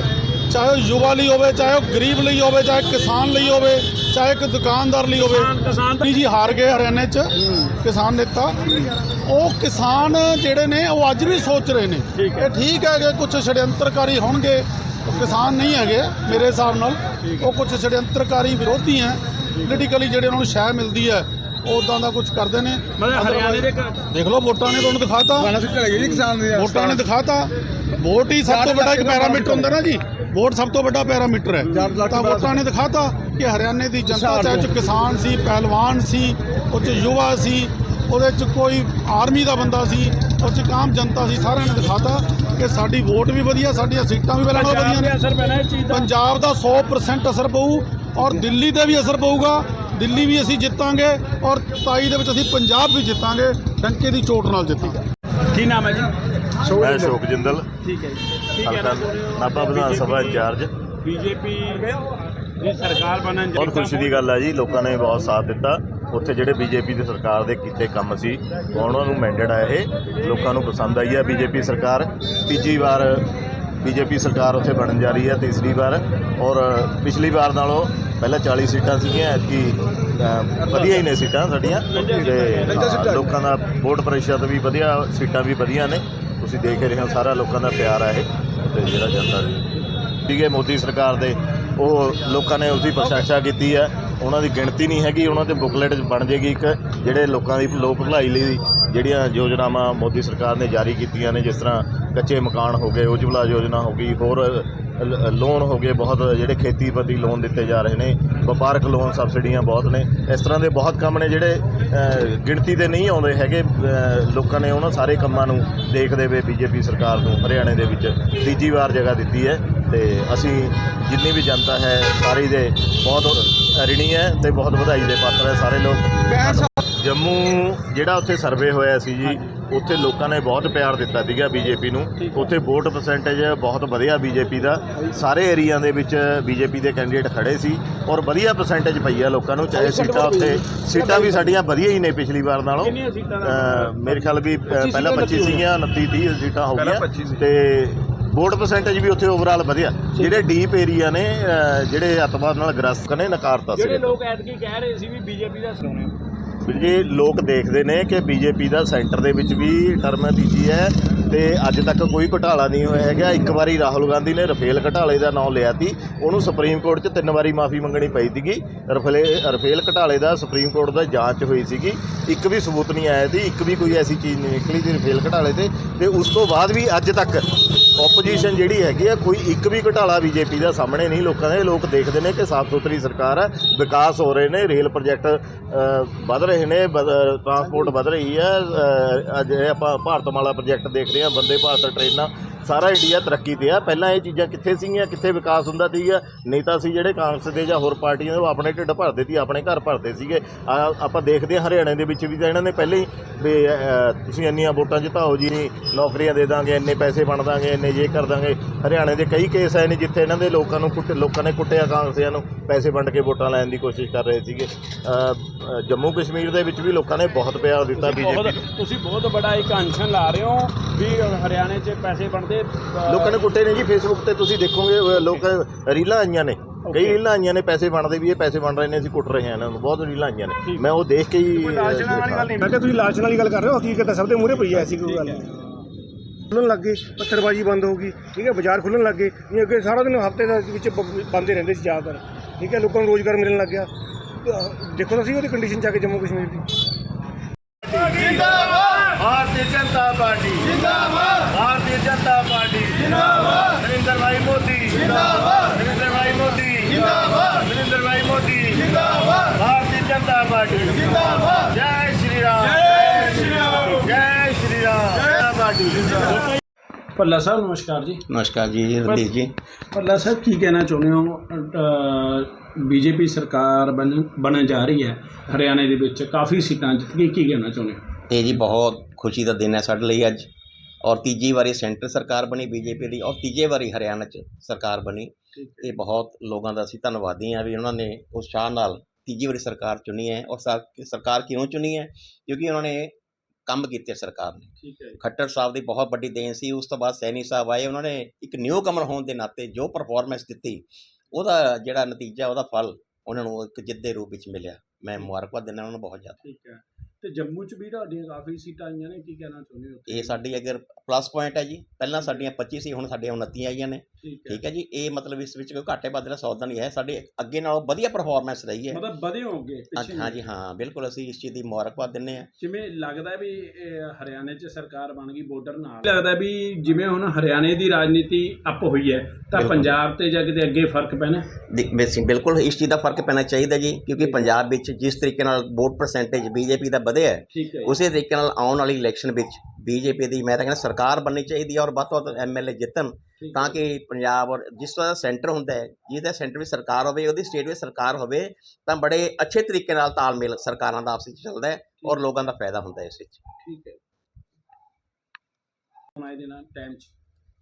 ਚਾਹੇ ਉਹ ਯੁਵਾ ਲਈ ਹੋਵੇ ਚਾਹੇ ਉਹ ਗਰੀਬ ਲਈ ਹੋਵੇ ਚਾਹੇ ਕਿਸਾਨ ਲਈ ਹੋਵੇ ਚਾਹੇ ਇੱਕ ਦੁਕਾਨਦਾਰ ਲਈ ਹੋਵੇ। ਕਿਸਾਨ ਤਾਂ ਜੀ ਹਾਰ ਗਏ ਹਰਿਆਣੇ 'ਚ ਕਿਸਾਨ ਨੇਤਾ। ਉਹ ਕਿਸਾਨ ਜਿਹੜੇ ਨੇ ਉਹ ਅੱਜ ਵੀ ਸੋਚ ਰਹੇ ਨੇ। ਇਹ ਠੀਕ ਹੈ ਕਿ ਕੁਝ ਛੜਯੰਤਰਕਾਰੀ ਹੋਣਗੇ ਕਿਸਾਨ ਨਹੀਂ ਹੈਗੇ ਮੇਰੇ ਹਿਸਾਬ ਨਾਲ। ਉਹ ਕੁਝ ਛੜਯੰਤਰਕਾਰੀ ਵਿਰੋਧੀ ਹੈ ਪੋਲੀਟੀਕਲੀ ਜਿਹੜੇ ਉਹਨਾਂ ਨੂੰ ਸ਼ਹਿ ਮਿਲਦੀ ਹੈ ਉਦਾਂ ਦਾ ਕੁਝ ਕਰਦੇ ਨੇ। ਹਰਿਆਣੇ ਦੇ ਦੇਖ ਲਓ ਵੋਟਾਂ ਨੇ ਤੁਹਾਨੂੰ ਦਿਖਾਤਾ। ਵੋਟਾਂ ਨੇ ਦਿਖਾਤਾ। ਵੋਟ ਹੀ ਸਭ ਤੋਂ ਵੱਡਾ ਇੱਕ ਪੈਰਾਮੀਟਰ ਹੁੰਦਾ ਨਾ ਜੀ। ਵੋਟ ਸਭ ਤੋਂ ਵੱਡਾ ਪੈਰਾਮੀਟਰ ਹੈ। ਤਾਂ ਵੋਟਾਂ ਨੇ ਦਿਖਾਤਾ ਕਿ ਹਰਿਆਣੇ ਦੀ ਜਨਤਾ ਚਾਹੇ ਉਹ 'ਚ ਕਿਸਾਨ ਸੀ ਪਹਿਲਵਾਨ ਸੀ ਉਹ 'ਚ ਯੁਵਾ ਸੀ ਉਹਦੇ 'ਚ ਕੋਈ ਆਰਮੀ ਦਾ ਬੰਦਾ ਸੀ ਉਹ 'ਚ ਇੱਕ ਆਮ ਜਨਤਾ ਸੀ ਸਾਰਿਆਂ ਨੇ ਦਿਖਾਤਾ ਕਿ ਸਾਡੀ ਵੋਟ ਵੀ ਵਧੀਆ ਸਾਡੀਆਂ ਸੀਟਾਂ ਵੀ ਪੰਜਾਬ ਵਧੀਆ ਦੇ ਨੇ ਅਸਰ ਪੈਣਾ ਇਸ ਚੀਜ਼ ਦਾ। ਪੰਜਾਬ ਦਾ 100% ਅਸਰ ਪਊ ਔਰ ਦਿੱਲੀ ਤੇ ਵੀ ਅਸਰ ਪਊਗਾ। ਦਿੱਲੀ ਵੀ ਅਸੀਂ ਜਿੱਤਾਂਗੇ ਔਰ 27 ਦੇ ਵਿੱਚ ਅਸੀਂ ਪੰਜਾਬ ਵੀ ਜਿੱਤਾਂਗੇ ਡੰਕੇ ਦੀ ਚੋਟ ਨਾਲ ਜਿੱਤਾਂਗੇ। ਕੀ ਨਾਮ ਹੈ ਜੀ? ਮੈਂ ਅਸ਼ੋਕ ਜਿੰਦਲ ਠੀਕ ਹੈ ਜੀ। ਕੀ ਹਲਕਾ ਕਹਿਣਾ ਚਾਹੁੰਦੇ ਹੋ? ਨਾਭਾ ਵਿਧਾਨ ਸਭਾ ਇੰਚਾਰਜ। ਬੀਜੇਪੀ ਦੀ ਸਰਕਾਰ ਬਣਨ ਬਹੁਤ ਖੁਸ਼ੀ ਦੀ ਗੱਲ ਹੈ ਜੀ। ਲੋਕਾਂ ਨੇ ਬਹੁਤ ਸਾਥ ਦਿੱਤਾ। ਉੱਥੇ ਜਿਹੜੇ ਬੀਜੇਪੀ ਦੀ ਸਰਕਾਰ ਦੇ ਕੀਤੇ ਕੰਮ ਸੀ ਉਹਨਾਂ ਨੂੰ ਮੈਂਡੇਟ ਆ ਇਹ। ਲੋਕਾਂ ਨੂੰ ਪਸੰਦ ਆਈ ਹੈ ਬੀਜੇਪੀ ਸਰਕਾਰ। ਤੀਜੀ ਵਾਰ ਬੀਜੇਪੀ ਸਰਕਾਰ ਉੱਥੇ ਬਣਨ ਜਾ ਰਹੀ ਹੈ ਤੀਸਰੀ ਵਾਰ ਔਰ ਪਿਛਲੀ ਵਾਰ ਨਾਲੋਂ ਪਹਿਲਾਂ 40 ਸੀਟਾਂ ਸੀਗੀਆਂ ਐਤਕੀ ਵਧੀਆ ਹੀ ਨੇ ਸੀਟਾਂ ਸਾਡੀਆਂ। ਤੇ ਹਾਂ, ਲੋਕਾਂ ਦਾ ਵੋਟ ਪ੍ਰਤੀਸ਼ਤ ਵੀ ਵਧੀਆ ਸੀਟਾਂ ਵੀ ਵਧੀਆ ਨੇ। ਤੁਸੀਂ ਦੇਖ ਰਹੇ ਹੋ ਸਾਰਾ ਲੋਕਾਂ ਦਾ ਪਿਆਰ ਹੈ ਇਹ। ਤੇ ਜਿਹੜਾ ਜਨਤਾ ਦੀ ਸੀਗੇ ਮੋਦੀ ਸਰਕਾਰ ਦੇ ਉਹ ਲੋਕਾਂ ਨੇ ਉਸਦੀ ਪ੍ਰਸ਼ੰਸਾ ਕੀਤੀ ਹੈ। ਉਹਨਾਂ ਦੀ ਗਿਣਤੀ ਨਹੀਂ ਹੈਗੀ ਉਹਨਾਂ ਤੇ ਬੁਕਲੇਟ ਬਣ ਜੇਗੀ ਇੱਕ ਜਿਹੜੇ ਲੋਕਾਂ ਦੀ ਲੋਕ ਭਲਾਈ ਲਈ ਜਿਹੜੀਆਂ ਯੋਜਨਾਵਾਂ ਮੋਦੀ ਸਰਕਾਰ ਨੇ ਜਾਰੀ ਕੀਤੀਆਂ ਨੇ, ਜਿਸ ਤਰ੍ਹਾਂ ਕੱਚੇ ਮਕਾਨ ਹੋ ਗਏ, ਉਜਵਲਾ ਯੋਜਨਾ ਹੋ ਗਈ, ਹੋਰ ਲ- ਲੋਨ ਹੋ ਗਏ, ਬਹੁਤ ਜਿਹੜੇ ਖੇਤੀ ਪ੍ਰਤੀ ਲੋਨ ਦਿੱਤੇ ਜਾ ਰਹੇ ਨੇ, ਵਪਾਰਕ ਲੋਨ ਸਬਸਿਡੀਆਂ ਬਹੁਤ ਨੇ, ਇਸ ਤਰ੍ਹਾਂ ਦੇ ਬਹੁਤ ਕੰਮ ਨੇ ਜਿਹੜੇ ਗਿਣਤੀ ਦੇ ਨਹੀਂ ਆਉਂਦੇ ਹੈਗੇ ਲੋਕਾਂ ਨੇ ਉਹਨਾਂ ਸਾਰੇ ਕੰਮਾਂ ਨੂੰ ਦੇਖਦੇ ਹੋਏ ਬੀਜੇਪੀ ਸਰਕਾਰ ਨੂੰ, ਹਰਿਆਣੇ ਦੇ ਵਿੱਚ ਤੀਜੀ ਵਾਰ ਜਗ੍ਹਾ ਦਿੱਤੀ ਹੈ, ਤੇ ਅਸੀਂ ਜਿੰਨੀ ਵੀ ਜਨਤਾ ਹੈ, ਸਾਰੀ ਦੇ ਬਹੁਤ ਰਿਣੀ ਹੈ ਤੇ ਬਹੁਤ ਵਧਾਈ ਦੇ ਪਾਤਰ ਹੈ, ਸਾਰੇ ਲੋਕ ਜੰਮੂ ਜਿਹੜਾ ਉੱਥੇ ਸਰਵੇ ਹੋਇਆ ਸੀ ਜੀ ਉੱਥੇ ਲੋਕਾਂ ਨੇ ਬਹੁਤ ਪਿਆਰ ਦਿੱਤਾ ਸੀਗਾ ਬੀਜੇਪੀ ਨੂੰ। ਉੱਥੇ ਵੋਟ ਪਰਸੈਂਟੇਜ ਬਹੁਤ ਵਧੀਆ ਬੀਜੇਪੀ ਦਾ। ਸਾਰੇ ਏਰੀਆ ਦੇ ਵਿੱਚ ਬੀਜੇਪੀ ਦੇ ਕੈਂਡੀਡੇਟ ਖੜੇ ਸੀ ਔਰ ਵਧੀਆ ਪਰਸੈਂਟੇਜ ਪਈ ਆ ਲੋਕਾਂ ਨੂੰ ਚਾਹੇ ਸੀਟਾਂ ਉੱਥੇ ਸੀਟਾਂ ਵੀ ਸਾਡੀਆਂ ਵਧੀਆ ਹੀ ਨੇ ਪਿਛਲੀ ਵਾਰ ਨਾਲੋਂ। ਮੇਰੇ ਖਿਆਲ ਵੀ ਪਹਿਲਾਂ 25 ਸੀਗੀਆਂ 29 30 ਸੀਟਾਂ ਹੋ ਗਈਆਂ। ਤੇ ਵੋਟ ਪਰਸੈਂਟੇਜ ਵੀ ਉੱਥੇ ਓਵਰਆਲ ਵਧਿਆ। ਜਿਹੜੇ ਡੀਪ ਏਰੀਆ ਨੇ ਜਿਹੜੇ ਅਤਵਾਦ ਨਾਲ ਗ੍ਰਸਤ ਨੇ ਨਕਾਰਤਾ ਸੀ ਜਿਹੜੇ ਲੋਕ ਐਤਕੀ ਕਹਿ ਰਹੇ ਸੀ ਵੀ ਬੀਜੇਪੀ ਦਾ ਵੀਰ ਜੇ ਲੋਕ ਦੇਖਦੇ ਨੇ ਕਿ ਬੀਜੇਪੀ ਦਾ ਸੈਂਟਰ ਦੇ ਵਿੱਚ ਵੀ ਟਰਮ ਤੀਜੀ ਹੈ ਤੇ ਅੱਜ ਤੱਕ ਕੋਈ ਘੁਟਾਲਾ ਨਹੀਂ ਹੋਇਆ ਹੈਗਾ। ਇੱਕ ਵਾਰੀ ਰਾਹੁਲ ਗਾਂਧੀ ਨੇ ਰਫੇਲ ਘਟਾਲੇ ਦਾ ਨਾਮ ਲਿਆ ਸੀ, ਉਹਨੂੰ ਸੁਪਰੀਮ ਕੋਰਟ 'ਚ ਤਿੰਨ ਵਾਰੀ ਮਾਫੀ ਮੰਗਣੀ ਪਈ ਸੀਗੀ। ਰਫੇਲ ਰਫੇਲ ਘਟਾਲੇ ਦਾ ਸੁਪਰੀਮ ਕੋਰਟ ਦਾ ਜਾਂਚ ਹੋਈ ਸੀਗੀ। ਇੱਕ ਵੀ ਸਬੂਤ ਨਹੀਂ ਆਇਆ ਸੀ, ਇੱਕ ਵੀ ਕੋਈ ਐਸੀ ਚੀਜ਼ ਨਹੀਂ ਨਿਕਲੀ ਸੀ ਰਫੇਲ ਘਟਾਲੇ ਤੇ। ਤੇ ਉਸ ਤੋਂ ਬਾਅਦ ਵੀ ਅੱਜ ਤੱਕ ਆਪੋਜੀਸ਼ਨ ਜਿਹੜੀ ਹੈਗੀ ਆ, ਕੋਈ ਇੱਕ ਵੀ ਘਟਾਲਾ ਬੀਜੇਪੀ ਦਾ ਸਾਹਮਣੇ ਨਹੀਂ। ਲੋਕਾਂ ਦੇ, ਲੋਕ ਦੇਖਦੇ ਨੇ ਕਿ ਸਾਫ਼ ਸੁਥਰੀ ਸਰਕਾਰ ਹੈ, ਵਿਕਾਸ ਹੋ ਰਹੇ ਨੇ, ਰੇਲ ਪ੍ਰੋਜੈਕਟ ਵੱਧ ਰਹੇ ਨੇ ਵਧ- ਟਰਾਂਸਪੋਰਟ ਵਧ ਰਹੀ ਹੈ ਅੱਜ ਇਹ ਆਪਾਂ ਭਾਰਤਮਾਲਾ ਪ੍ਰੋਜੈਕਟ ਦੇਖ ਰਹੇ ਹਾਂ ਬੰਦੇ ਭਾਰਤ ਟ੍ਰੇਨਾਂ ਸਾਰਾ ਇੰਡੀਆ ਤਰੱਕੀ ਤੇ ਆ। ਪਹਿਲਾਂ ਇਹ ਚੀਜ਼ਾਂ ਕਿੱਥੇ ਸੀਗੀਆਂ ਕਿੱਥੇ ਵਿਕਾਸ ਹੁੰਦਾ ਸੀਗਾ ਨੇਤਾ ਸੀ ਜਿਹੜੇ ਕਾਂਗਰਸ ਦੇ ਜਾਂ ਹੋਰ ਪਾਰਟੀਆਂ ਦੇ ਉਹ ਆਪਣੇ ਢਿੱਡ ਭਰਦੇ ਸੀ ਆਪਣੇ ਘਰ ਭਰਦੇ ਸੀਗੇ। ਆਪਾਂ ਦੇਖਦੇ ਹਾਂ ਹਰਿਆਣੇ ਦੇ ਵਿੱਚ ਵੀ ਤਾਂ ਇਹਨਾਂ ਨੇ ਪਹਿਲਾਂ ਹੀ ਵੀ ਤੁਸੀਂ ਇੰਨੀਆਂ ਵੋਟਾਂ ਜਿਤਾਓ ਜੀ ਨੌਕਰੀਆਂ ਦੇ ਦਾਂਗੇ ਇੰਨੇ ਪੈਸੇ ਬਣ ਦਾਂਗੇ ਇੰਨੇ ਜੇ ਕਰ ਦਾਂਗੇ। ਹਰਿਆਣੇ ਦੇ ਕਈ ਕੇਸ ਆਏ ਨੇ ਜਿੱਥੇ ਇਹਨਾਂ ਦੇ ਲੋਕਾਂ ਨੂੰ ਕੁੱਟ ਲੋਕਾਂ ਨੇ ਕੁੱਟਿਆ ਕਾਂਗਰਸੀਆਂ ਨੂੰ ਪੈਸੇ ਵੰਡ ਕੇ ਵੋਟਾਂ ਲੈਣ ਦੀ ਕੋਸ਼ਿਸ਼ ਕਰ ਰਹੇ ਸੀਗੇ। ਜੰਮੂ ਕਸ਼ਮੀਰ ਦੇ ਵਿੱਚ ਵੀ ਲੋਕਾਂ ਨੇ ਬਹੁਤ ਪਿਆਰ ਦਿੱਤਾ ਬਹੁਤ ਬੀਜੇਪੀ ਤੁਸੀਂ ਬਹੁਤ ਬੜਾ ਇੱਕ ਅੰਸ਼ਨ ਲਾ ਰਹੇ ਹੋ ਵੀ ਹਰਿਆਣੇ 'ਚ ਪੈਸੇ ਬਣਦੇ ਲੋਕਾਂ ਨੇ ਕੁੱਟੇ ਨੇ ਜੀ ਫੇਸਬੁੱਕ ਤੇ ਤੁਸੀਂ ਦੇਖੋਗੇ ਲੋਕ ਰੀਲਾਂ ਆਈਆਂ ਨੇ। ਕਈ ਰੀਲਾਂ ਆਈਆਂ ਨੇ ਪੈਸੇ ਬਣਦੇ ਵੀ ਇਹ ਪੈਸੇ ਬਣ ਰਹੇ ਨੇ ਅਸੀਂ ਕੁੱਟ ਰਹੇ ਹਾਂ ਇਹਨਾਂ ਨੂੰ। ਬਹੁਤ ਰੀਲਾਂ ਆਈਆਂ ਨੇ। ਮੈਂ ਉਹ ਦੇਖ ਕੇ ਹੀ ਅ, ਮੈਂ ਕਿਹਾ ਤੁਸੀਂ ਲਾਲਚ ਵਾਲੀ ਗੱਲ ਕਰ ਰਹੇ ਹੋ ਹਕੀਕਤ ਸਭ ਦੇ ਮੂਹਰੇ ਪਈ ਹੈ ਐਸੀ ਕੋਈ ਗੱਲ ਨਹੀਂ। ਖੁੱਲਣ ਲੱਗ ਗਏ ਪੱਥਰਬਾਜੀ ਬੰਦ ਹੋ ਗਈ ਠੀਕ ਹੈ ਬਾਜ਼ਾਰ ਖੁੱਲਣ ਲੱਗ ਗਏ। ਨਹੀਂ ਅੱਗੇ ਸਾਰਾ ਦਿਨ ਹਫ਼ਤੇ ਦੇ ਵਿੱਚ ਬੰਦੇ ਰਹਿੰਦੇ ਸੀ ਜ਼ਿਆਦਾਤਰ। ਠੀਕ ਹੈ ਲੋਕਾਂ ਨੂੰ ਰੋਜ਼ਗਾਰ ਮਿਲਣ ਲੱਗ ਗਿਆ। ਦੇਖੋ ਤੁਸੀਂ ਉਹਦੀ ਕੰਡੀਸ਼ਨ ਜਾ ਕੇ ਜੰਮੂ ਕਸ਼ਮੀਰ ਦੀ। ਜਿੰਦਾਬਾਦ। ਭਾਰਤੀ ਜਨਤਾ ਪਾਰਟੀ। ਜਿੰਦਾਬਾਦ। ਭਾਰਤੀ ਜਨਤਾ ਪਾਰਟੀ। ਜਿੰਦਾਬਾਦ। ਭੱਲਾ ਸਾਹਿਬ ਨਮਸਕਾਰ ਜੀ। ਨਮਸਕਾਰ ਜੀ ਰਣਦੀਪ ਜੀ। ਭੱਲਾ ਸਾਹਿਬ ਕੀ ਕਹਿਣਾ ਚਾਹੁੰਦੇ ਹੋ? ਬੀਜੇਪੀ ਸਰਕਾਰ ਬਣ ਬਣਨ ਜਾ ਰਹੀ ਹੈ ਹਰਿਆਣੇ ਦੇ ਵਿੱਚ ਕਾਫੀ ਸੀਟਾਂ ਜਿੱਤ ਕੇ ਕੀ ਕਹਿਣਾ ਚਾਹੁੰਦੇ ਹੋ? ਇਹ ਜੀ ਬਹੁਤ ਖੁਸ਼ੀ ਦਾ ਦਿਨ ਹੈ ਸਾਡੇ ਲਈ ਅੱਜ ਔਰ ਤੀਜੀ ਵਾਰੀ ਸੈਂਟਰ ਸਰਕਾਰ ਬਣੀ ਬੀਜੇਪੀ ਦੀ ਔਰ ਤੀਜੇ ਵਾਰੀ ਹਰਿਆਣਾ 'ਚ ਸਰਕਾਰ ਬਣੀ। ਇਹ ਬਹੁਤ ਲੋਕਾਂ ਦਾ ਅਸੀਂ ਧੰਨਵਾਦੀ ਹਾਂ ਵੀ ਉਹਨਾਂ ਨੇ ਉਤਸ਼ਾਹ ਨਾਲ ਤੀਜੀ ਵਾਰੀ ਸਰਕਾਰ ਚੁਣੀ ਹੈ ਔਰ ਸਰ- ਸਰਕਾਰ ਕਿਉਂ ਚੁਣੀ ਹੈ? ਕਿਉਂਕਿ ਉਹਨਾਂ ਨੇ ਕੰਮ ਕੀਤੇ ਸਰਕਾਰ ਨੇ। ਖੱਟਰ ਸਾਹਿਬ ਦੀ ਬਹੁਤ ਵੱਡੀ ਦੇਣ ਸੀ। ਉਸ ਤੋਂ ਬਾਅਦ ਸੈਣੀ ਸਾਹਿਬ ਆਏ ਉਹਨਾਂ ਨੇ ਇੱਕ ਨਿਊ ਕਮਰ ਹੋਣ ਦੇ ਨਾਤੇ ਜੋ ਪਰਫਾਰਮੈਂਸ ਦਿੱਤੀ ਉਹਦਾ ਜਿਹੜਾ ਨਤੀਜਾ ਉਹਦਾ ਫਲ ਉਹਨਾਂ ਨੂੰ ਇੱਕ ਜਿੱਤ ਦੇ ਰੂਪ ਵਿੱਚ ਮਿਲਿਆ। ਮੈਂ ਮੁਬਾਰਕਬਾਦ ਦਿੰਦਾ ਉਹਨਾਂ ਨੂੰ ਬਹੁਤ ਜ਼ਿਆਦਾ। ਠੀਕ ਹੈ। ਤੇ ਜੰਮੂ 'ਚ ਵੀ ਤੁਹਾਡੀਆਂ ਕਾਫੀ ਸੀਟਾਂ ਆਈਆਂ ਨੇ ਕੀ ਕਹਿਣਾ ਚਾਹੁੰਦੇ ਹੋ? ਇਹ ਸਾਡੀ ਅਗਰ ਪਲੱਸ ਪੁਆਇੰਟ ਹੈ ਜੀ। ਪਹਿਲਾਂ ਸਾਡੀਆਂ 25 ਸੀ ਹੁਣ ਸਾਡੀਆਂ 29 ਆਈਆਂ ਨੇ। ਠੀਕ ਹੈ। ਜੀ ਇਹ ਮਤਲਬ ਇਸ ਵਿੱਚ ਕੋਈ ਘਾਟੇ ਵਾਧੇ ਦਾ ਸੌਦਾ ਨਹੀਂ ਹੈ ਸਾਡੇ ਅੱਗੇ ਨਾਲੋਂ ਵਧੀਆ ਪਰਫਾਰਮੈਂਸ ਰਹੀ ਹੈ। ਮਤਲਬ ਵਧੇ ਹੋਗੇ ਪਿੱਛੇ ਹਾਂ ਜੀ ਹਾਂ ਬਿਲਕੁਲ ਅਸੀਂ ਇਸ ਚੀਜ਼ ਦੀ ਮੁਬਾਰਕਬਾਦ ਦਿੰਦੇ ਹਾਂ। ਜਿਵੇਂ ਲੱਗਦਾ ਵੀ ਹਰਿਆਣੇ 'ਚ ਸਰਕਾਰ ਬਣ ਗਈ ਬਾਰਡਰ ਨਾਲ। ਲੱਗਦਾ ਵੀ ਜਿਵੇਂ ਹੁਣ ਹਰਿਆਣੇ ਦੀ ਰਾਜਨੀਤੀ ਅਪ ਹੋਈ ਹੈ ਤਾਂ। ਪੰਜਾਬ ਤੇ ਜਾਂ ਕਿਤੇ ਅੱਗੇ ਫ਼ਰਕ ਪੈਣਾ? ਬਿਲਕੁਲ ਇਸ ਚੀਜ਼ ਦਾ ਫ਼ਰਕ ਪੈਣਾ ਚਾਹੀਦਾ ਜੀ ਕਿਉਂਕਿ ਪੰਜਾਬ ਵਿੱਚ ਜਿਸ ਤਰੀਕੇ ਨਾਲ ਵੋਟ ਪਰਸੈਂਟੇਜ ਬੀਜੇਪੀ ਦਾ ਵਧਿਆ ਹੈ ਉਸੇ ਤਰੀਕੇ ਨਾਲ ਆਉਣ ਵਾਲੀ ਇਲੈਕਸ਼ਨ ਵਿੱਚ ਬੀਜੇਪੀ ਦੀ ਮੈਂ ਤਾਂ ਕਹਿੰਦਾ ਸਰਕਾਰ ਬਣਨੀ ਚਾਹੀਦੀ ਹੈ ਔਰ ਵੱਧ ਤੋਂ ਵੱਧ ਐਮਐਲਏ ਜਿੱਤਣ ਤਾਂ। ਕਿ ਪੰਜਾਬ ਔਰ ਜਿਸ ਤਰ੍ਹਾਂ ਸੈਂਟਰ ਹੁੰਦਾ ਹੈ ਜਿਹਦਾ ਸੈਂਟਰ ਵਿੱਚ ਸਰਕਾਰ ਹੋਵੇ ਉਹਦੀ ਸਟੇਟ ਵਿੱਚ ਸਰਕਾਰ ਹੋਵੇ ਤਾਂ ਬੜੇ ਅੱਛੇ ਤਰੀਕੇ ਨਾਲ ਤਾਲਮੇਲ ਸਰਕਾਰਾਂ ਦਾ ਆਪਸ ਵਿੱਚ ਚੱਲਦਾ ਹੈ ਔਰ ਲੋਕਾਂ ਦਾ ਫਾਇਦਾ ਹੁੰਦਾ ਹੈ ਇਸ ਵਿੱਚ। ਠੀਕ ਹੈ। ਹੁਣ ਆਏ ਦਿਨਾਂ ਟਾਈਮ 'ਚ।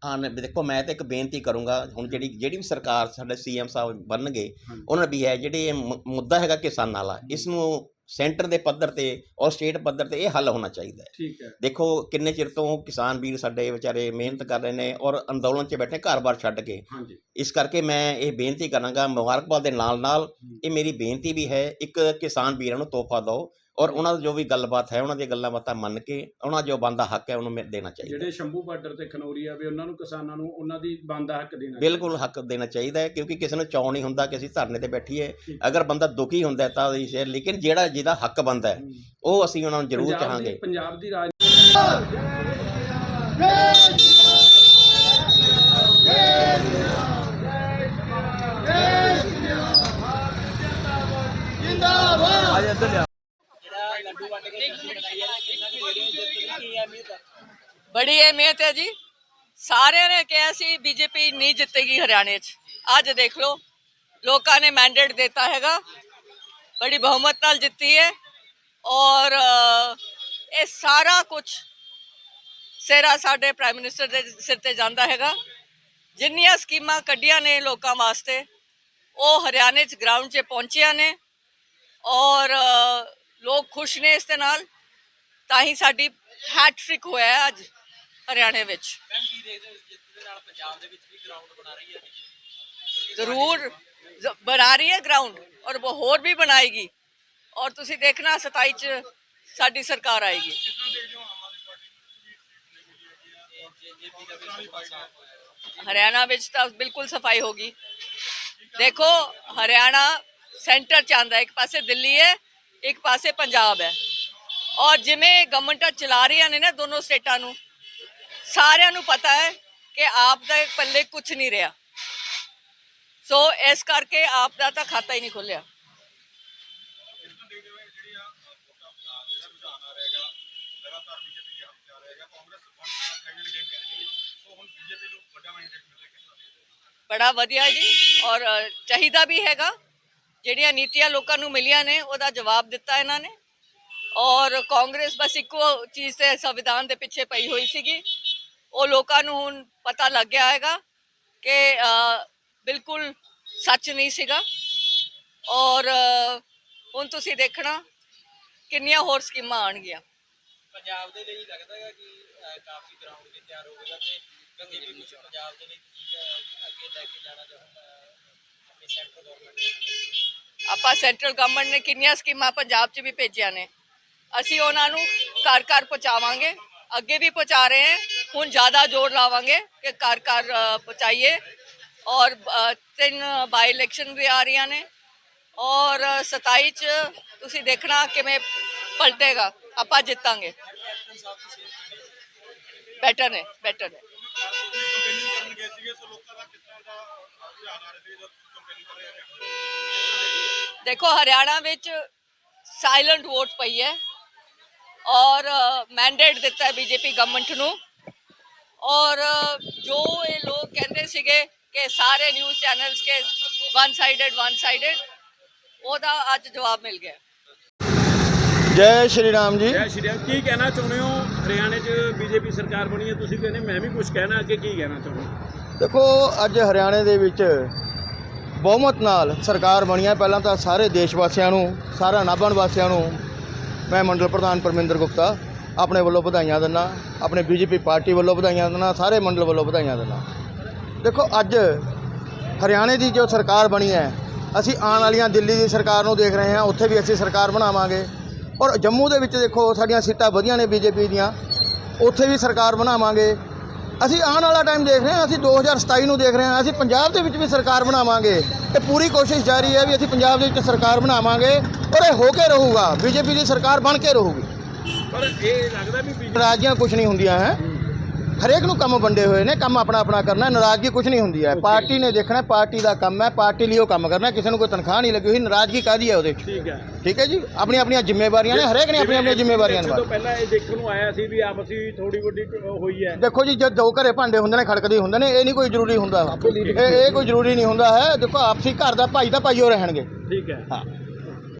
ਹਾਂ ਨੇ- ਦੇਖੋ ਮੈਂ ਤਾਂ ਇੱਕ ਬੇਨਤੀ ਕਰੂੰਗਾ ਹੁਣ ਜਿਹੜੀ ਜਿਹੜੀ ਵੀ ਸਰਕਾਰ ਸਾਡੇ ਸੀਐਮ ਸਾਹਿਬ ਬਣਨਗੇ। ਉਹਨਾਂ ਵੀ ਹੈ ਜਿਹੜੇ ਮੁੱਦਾ ਹੈਗਾ ਕਿਸਾਨਾਂ ਵਾਲਾ ਇਸ ਨੂੰ ਸੈਂਟਰ ਦੇ ਪੱਧਰ ਤੇ ਔਰ ਸਟੇਟ ਪੱਧਰ ਤੇ ਇਹ ਹੱਲ ਹੋਣਾ ਚਾਹੀਦਾ ਹੈ। ਠੀਕ ਹੈ। ਦੇਖੋ ਕਿੰਨੇ ਚਿਰ ਤੋਂ ਕਿਸਾਨ ਵੀਰ ਸਾਡੇ ਵਿਚਾਰੇ ਮਿਹਨਤ ਕਰ ਰਹੇ ਨੇ ਔਰ ਅੰਦੋਲਨ 'ਚ ਬੈਠੇ ਘਰ-ਬਾਰ ਛੱਡ ਕੇ। ਹਾਂਜੀ। ਇਸ ਕਰਕੇ ਮੈਂ ਇਹ ਬੇਨਤੀ ਕਰਾਂਗਾ ਮੁਬਾਰਕਬਾਦ ਦੇ ਨਾਲ ਨਾਲ ਇਹ ਮੇਰੀ ਬੇਨਤੀ ਵੀ ਹੈ ਇੱਕ ਕਿਸਾਨ ਵੀਰਾਂ ਨੂੰ ਤੋਹਫਾ ਦਿਓ। ਔਰ ਉਹਨਾਂ ਦੀ ਜੋ ਵੀ ਗੱਲਬਾਤ ਹੈ ਉਹਨਾਂ ਦੀਆਂ ਗੱਲਾਂ ਬਾਤਾਂ ਮੰਨ ਕੇ ਉਹਨਾਂ ਜੋ ਬੰਦਾ ਹੱਕ ਹੈ ਉਹਨੂੰ ਦੇਣਾ ਚਾਹੀਦਾ। ਜਿਹੜੇ ਸ਼ੰਭੂ ਬਾਰਡਰ ਤੇ ਖਨੌਰੀ ਆ ਵੀ ਉਹਨਾਂ ਨੂੰ ਕਿਸਾਨਾਂ ਨੂੰ ਉਹਨਾਂ ਦੀ ਬੰਦਾ ਹੱਕ ਦੇਣਾ ਬਿਲਕੁਲ ਹੱਕ ਦੇਣਾ ਚਾਹੀਦਾ ਹੈ ਕਿਉਂਕਿ ਕਿਸੇ ਨੂੰ ਚਾਅ ਨਹੀਂ ਹੁੰਦਾ ਕਿ ਅਸੀਂ ਧਰਨੇ ਤੇ ਬੈਠੀਏ। ਅਗਰ ਬੰਦਾ ਦੁਖੀ ਹੁੰਦਾ ਤਾਂ ਅਸੀਂ ਸ਼ੇਅਰ ਲੇਕਿਨ ਜਿਹੜਾ ਜਿਹਦਾ ਹੱਕ ਬੰਦਾ ਹੈ। ਉਹ ਅਸੀਂ ਉਹਨਾਂ ਨੂੰ ਜ਼ਰੂਰ ਪੰਜਾਬ ਦੀ- ਚਾਹਾਂਗੇ। ਪੰਜਾਬ ਦੀ ਰਾਜ ਬੜੀ ਅਹਿਮੀਅਤ ਹੈ ਜੀ ਸਾਰਿਆਂ ਨੇ ਕਿਹਾ ਸੀ ਬੀਜੇਪੀ ਨਹੀਂ ਜਿੱਤੇਗੀ ਹਰਿਆਣੇ 'ਚ ਅੱਜ ਦੇਖ ਲਓ ਲੋਕਾਂ ਨੇ ਮੈਂਡੇਟ ਦਿੱਤਾ ਹੈਗਾ ਬੜੀ ਬਹੁਮਤ ਨਾਲ ਜਿੱਤੀ ਹੈ ਔਰ ਅ, ਇਹ ਸਾਰਾ ਕੁਝ ਸਿਰਾ ਸਾਡੇ ਪ੍ਰਾਈਮ ਮਿਨਿਸਟਰ ਦੇ ਸਿਰ ਤੇ ਜਾਂਦਾ ਹੈਗਾ ਜਿੰਨੀਆਂ ਸਕੀਮਾਂ ਕੱਢੀਆਂ ਨੇ ਲੋਕਾਂ ਵਾਸਤੇ ਉਹ ਹਰਿਆਣੇ 'ਚ ਗਰਾਊਂਡ 'ਚ ਪਹੁੰਚੀਆਂ ਨੇ ਔਰ ਅ, ਲੋਕ ਖੁਸ਼ ਨੇ ਇਸ ਦੇ ਨਾਲ ਤਾਂ ਹੀ ਸਾਡੀ ਹੈਟ੍ਰਿਕ ਹੋਇਆ ਹੈ ਅੱਜ ਹਰਿਆਣੇ ਵਿੱਚ। ਜ਼ਰੂਰ ਜ਼- ਬਣਾ ਰਹੀ ਹੈ ਗਰਾਊਂਡ ਔਰ ਉਹ ਹੋਰ ਵੀ ਬਣਾਏਗੀ। ਔਰ ਤੁਸੀਂ ਦੇਖਣਾ 27 ਚ ਸਾਡੀ ਸਰਕਾਰ ਆਏਗੀ। ਹਰਿਆਣਾ ਵਿੱਚ ਤਾਂ ਬਿਲਕੁਲ ਸਫ਼ਾਈ ਹੋਗੀ ਦੇਖੋ ਹਰਿਆਣਾ ਸੈਂਟਰ ਚ ਆਂਦਾ ਇੱਕ ਪਾਸੇ ਦਿੱਲੀ ਹੈ ਇੱਕ ਪਾਸੇ ਪੰਜਾਬ ਹੈ। ਔਰ ਜਿਵੇਂ ਗਵਰਨਮੈਂਟਾਂ ਚਲਾ ਰਹੀਆਂ ਨੇ ਨਾ ਦੋਨੋਂ ਸਟੇਟਾਂ ਨੂੰ, ਸਾਰਿਆਂ ਨੂੰ ਪਤਾ ਹੈ ਕਿ ਆਪ ਦਾ ਪੱਲੇ ਕੁਝ ਨਹੀਂ ਰਿਹਾ। ਸੋ ਇਸ ਕਰਕੇ ਆਪ ਦਾ ਤਾਂ ਖਾਤਾ ਹੀ ਨਹੀਂ ਖੁੱਲਿਆ। ਬੜਾ ਵਧੀਆ ਜੀ, ਔਰ ਚਾਹੀਦਾ ਵੀ ਹੈਗਾ। ਜਿਹੜੀਆਂ ਨੀਤੀਆਂ ਲੋਕਾਂ ਨੂੰ ਮਿਲੀਆਂ ਨੇ, ਉਹਦਾ ਜਵਾਬ ਦਿੱਤਾ ਇਹਨਾਂ ਨੇ। ਔਰ ਕਾਂਗਰਸ ਬਸ ਇੱਕੋ ਚੀਜ਼ ਤੇ ਸੰਵਿਧਾਨ ਦੇ ਪਿੱਛੇ ਪਈ ਹੋਈ ਸੀਗੀ। ਉਹ ਲੋਕਾਂ ਨੂੰ ਹੁਣ ਪਤਾ ਲੱਗ ਗਿਆ ਹੈਗਾ ਕਿ ਬਿਲਕੁਲ ਸੱਚ ਨਹੀਂ ਸੀਗਾ। ਔਰ ਹੁਣ ਤੁਸੀਂ ਦੇਖਣਾ ਕਿੰਨੀਆਂ ਹੋਰ ਸਕੀਮਾਂ ਆਣਗੀਆਂ ਪੰਜਾਬ ਦੇ ਲਈ ਲੱਗਦਾ ਹੈ ਕਿ ਕਾਫੀ ਗਰਾਊਂਡ ਵੀ ਤਿਆਰ ਹੋਵੇਗਾ ਤੇ ਅੱਗੇ ਵੀ ਕੁਝ ਪੰਜਾਬ ਦੇ ਲਈ ਅੱਗੇ ਲੈ ਕੇ ਜਾਣਾ ਚਾਹੁੰਦਾ ਸੈਂਟਰ ਗਵਰਨਮੈਂਟ ਆਪਾਂ ਸੈਂਟਰਲ ਗਵਰਨਮੈਂਟ ਨੇ ਕਿੰਨੀਆਂ ਸਕੀਮਾਂ ਪੰਜਾਬ 'ਚ ਵੀ ਭੇਜੀਆਂ ਨੇ। ਅਸੀਂ ਉਹਨਾਂ ਨੂੰ ਘਰ ਘਰ ਪਹੁੰਚਾਵਾਂਗੇ। ਅੱਗੇ ਵੀ ਪਹੁੰਚਾ ਰਹੇ ਹਾਂ। ਹੁਣ ਜ਼ਿਆਦਾ ਜ਼ੋਰ ਲਾਵਾਂਗੇ ਕਿ ਘਰ ਘਰ ਪਹੁੰਚਾਈਏ। ਔਰ ਤਿੰਨ ਬਾਈ ਇਲੈਕਸ਼ਨ ਵੀ ਆ ਰਹੀਆਂ ਨੇ। ਔਰ 27 ਚ ਤੁਸੀਂ ਦੇਖਣਾ ਕਿਵੇਂ ਪਲਟੇਗਾ। ਆਪਾਂ ਜਿੱਤਾਂਗੇ। ਬੈਟਰ ਨੇ ਬੈਟਰ ਨੇ। ਦੇਖੋ ਹਰਿਆਣਾ ਵਿੱਚ ਸਾਇਲੈਂਟ ਵੋਟ ਪਈ ਹੈ ਔਰ ਮੈਂਡੇਟ ਦਿੱਤਾ ਹੈ ਬੀਜੇਪੀ ਗਵਰਨਮੈਂਟ ਨੂੰ। ਔਰ ਜੋ ਇਹ ਲੋਕ ਕਹਿੰਦੇ ਸੀਗੇ ਕਿ ਸਾਰੇ ਨਿਊਜ਼ ਚੈਨਲਸ ਕੇ ਵਨ ਸਾਈਡਡ ਵਨ ਸਾਈਡਡ ਉਹਦਾ ਅੱਜ ਜਵਾਬ ਮਿਲ ਗਿਆ। ਜੈ ਸ਼੍ਰੀ ਰਾਮ ਜੀ। ਜੈ ਸ਼੍ਰੀ ਰਾਮ। ਕੀ ਕਹਿਣਾ ਚਾਹੁੰਦੇ ਹੋ? ਹਰਿਆਣੇ 'ਚ ਬੀਜੇਪੀ ਸਰਕਾਰ ਬਣੀ ਹੈ ਤੁਸੀਂ ਕਹਿੰਦੇ ਮੈਂ ਵੀ ਕੁਝ ਕਹਿਣਾ ਅੱਗੇ ਕੀ ਕਹਿਣਾ ਚਾਹੁੰਦੇ ਹੋ? ਦੇਖੋ ਅੱਜ ਹਰਿਆਣੇ ਦੇ ਵਿੱਚ ਬਹੁਮਤ ਨਾਲ ਸਰਕਾਰ ਬਣੀ ਹੈ। ਪਹਿਲਾਂ ਤਾਂ ਸਾਰੇ ਦੇਸ਼ ਵਾਸੀਆਂ ਨੂੰ ਸਾਰਾ ਨਾਭਣ ਵਾਸੀਆਂ ਨੂੰ ਮੈਂ ਮੰਡਲ ਪ੍ਰਧਾਨ ਪਰਮਿੰਦਰ ਗੁਪਤਾ ਆਪਣੇ ਵੱਲੋਂ ਵਧਾਈਆਂ ਦਿੰਦਾ, ਆਪਣੇ ਬੀਜੇਪੀ ਪਾਰਟੀ ਵੱਲੋਂ ਵਧਾਈਆਂ ਦਿੰਦਾ, ਸਾਰੇ ਮੰਡਲ ਵੱਲੋਂ ਵਧਾਈਆਂ ਦਿੰਦਾ। ਦੇਖੋ, ਅੱਜ ਹਰਿਆਣੇ ਦੀ ਜੋ ਸਰਕਾਰ ਬਣੀ ਹੈ, ਅਸੀਂ ਆਉਣ ਵਾਲੀਆਂ ਦਿੱਲੀ ਦੀ ਸਰਕਾਰ ਨੂੰ ਦੇਖ ਰਹੇ ਹਾਂ, ਉੱਥੇ ਵੀ ਅਸੀਂ ਸਰਕਾਰ ਬਣਾਵਾਂਗੇ। ਔਰ ਜੰਮੂ ਦੇ ਵਿੱਚ ਦੇਖੋ, ਸਾਡੀਆਂ ਸੀਟਾਂ ਵਧੀਆਂ ਨੇ ਬੀਜੇਪੀ ਦੀਆਂ, ਉੱਥੇ ਵੀ ਸਰਕਾਰ ਬਣਾਵਾਂਗੇ। ਅਸੀਂ ਆਉਣ ਵਾਲਾ ਟਾਈਮ ਦੇਖ ਰਹੇ ਹਾਂ ਅਸੀਂ 2027 ਨੂੰ ਦੇਖ ਰਹੇ ਹਾਂ ਅਸੀਂ ਪੰਜਾਬ ਦੇ ਵਿੱਚ ਵੀ ਸਰਕਾਰ ਬਣਾਵਾਂਗੇ। ਇਹ ਪੂਰੀ ਕੋਸ਼ਿਸ਼ ਜਾਰੀ ਹੈ ਵੀ ਅਸੀਂ ਪੰਜਾਬ ਦੇ ਵਿੱਚ ਸਰਕਾਰ ਬਣਾਵਾਂਗੇ ਔਰ ਇਹ ਹੋ ਕੇ ਰਹੂਗਾ ਬੀਜੇਪੀ ਦੀ ਸਰਕਾਰ ਬਣ ਕੇ ਰਹੂਗੀ। ਪਰ ਇਹ ਲੱਗਦਾ ਵੀ ਨਾਰਾਜ਼ਗੀਆਂ ਕੁਝ ਨਹੀਂ ਹੁੰਦੀਆਂ ਹੈ? ਹਰੇਕ ਨੂੰ ਕੰਮ ਵੰਡੇ ਹੋਏ ਨੇ ਕੰਮ ਆਪਣਾ ਆਪਣਾ ਕਰਨਾ ਨਾਰਾਜ਼ਗੀ ਕੁਝ ਨਹੀਂ ਹੁੰਦੀ ਹੈ। ਪਾਰਟੀ ਨੇ ਦੇਖਣਾ ਪਾਰਟੀ ਦਾ ਕੰਮ ਹੈ ਪਾਰਟੀ ਲਈ ਉਹ ਕੰਮ ਕਰਨਾ ਕਿਸੇ ਨੂੰ ਕੋਈ ਤਨਖਾਹ ਨਹੀਂ ਲੱਗੀ ਹੋਈ ਨਾਰਾਜ਼ਗੀ ਕਾਹਦੀ ਹੈ ਉਹਦੇ ਠੀਕ ਹੈ। ਠੀਕ ਹੈ ਜੀ? ਆਪਣੀ ਆਪਣੀਆਂ ਜ਼ਿੰਮੇਵਾਰੀਆਂ ਨੇ ਹਰੇਕ ਨੇ ਆਪਣੀਆਂ ਆਪਣੀਆਂ ਜ਼ਿੰਮੇਵਾਰੀਆਂ ਨਿਭਾਉਣੀਆਂ। ਪਹਿਲਾਂ ਇਹ ਦੇਖਣ ਨੂੰ ਆਇਆ ਸੀ ਵੀ ਆਪਸੀ ਥੋੜੀ ਵੱਡੀ ਹੋਈ ਹੈ। ਦੇਖੋ ਜੀ ਜਦ ਦੋ ਘਰੇ ਭਾਂਡੇ ਹੁੰਦੇ ਨੇ ਖੜਕਦੇ ਹੁੰਦੇ ਨੇ ਇਹ ਨਹੀਂ ਕੋਈ ਜ਼ਰੂਰੀ ਹੁੰਦਾ। ਇਹ ਇਹ ਕੋਈ ਜ਼ਰੂਰੀ ਨਹੀਂ ਹੁੰਦਾ ਹੈ। ਦੇਖੋ ਆਪਸੀ ਘਰ ਦਾ ਭਾਈ ਤਾਂ ਭਾਈਓ ਰਹਿਣਗੇ। ਠੀਕ ਹੈ। ਹਾਂ।